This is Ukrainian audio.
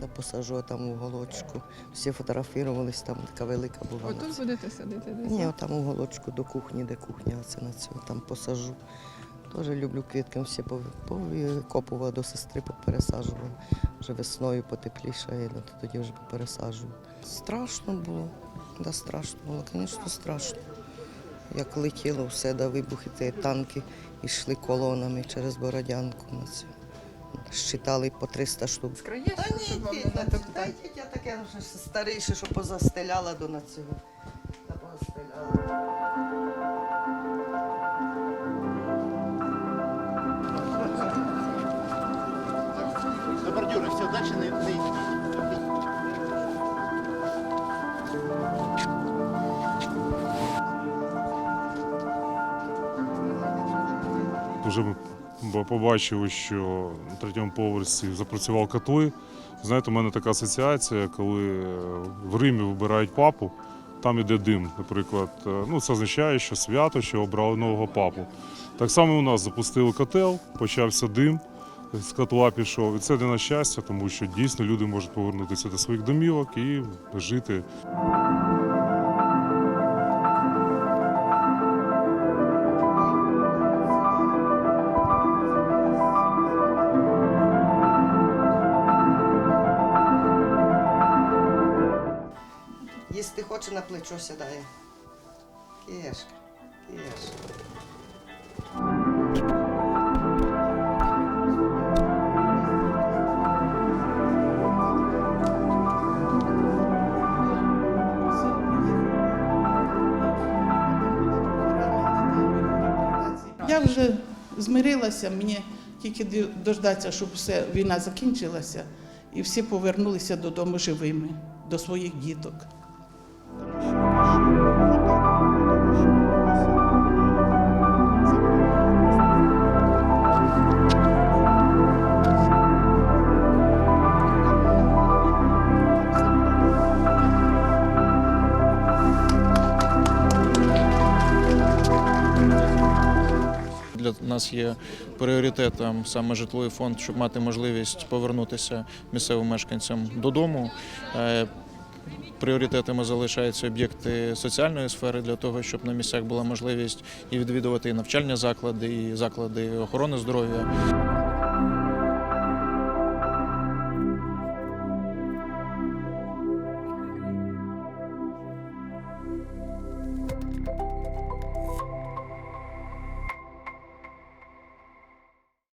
Да посажу там у голочку. Всі фотографувались, там така велика була. на Отут будете садити десь? Ні, там у голочку до кухні, де кухня, це на цього там посажу. Теж люблю квітки, всі пов- повикопувала до сестри, попересаджувала. Вже весною потеплішає, ну, то тоді вже попересаджую. Страшно було, да, страшно було, звісно, страшно. Як летіло все, да, вибухи, танки йшли колонами через Бородянку на це. Щитали по 300 штук. Та ні, не та ні, я таке вже старіше, що позастеляла до на цього. Та позастеляла. До бордюра, все, дальше не, не йдіть. Бо- побачили, що на третьому поверсі запрацював котли. Знаєте, у мене така асоціація, коли е, в Римі вибирають папу, там іде дим. Наприклад, Е, ну це означає, що свято, що обрали нового папу. Так само у нас запустили котел, почався дим. З котла пішов. І це для нас щастя, тому що дійсно люди можуть повернутися до своїх домівок і жити Їсти хоче на плечо сідає. Кішка, кішка. Я вже змирилася, мені тільки дождатися, щоб все, війна закінчилася, і всі повернулися додому живими, до своїх діток. Для нас є пріоритетом саме житловий фонд, щоб мати можливість повернутися місцевим мешканцям додому. Пріоритетами залишаються об'єкти соціальної сфери для того, щоб на місцях була можливість і відвідувати і навчальні заклади, і заклади охорони здоров'я.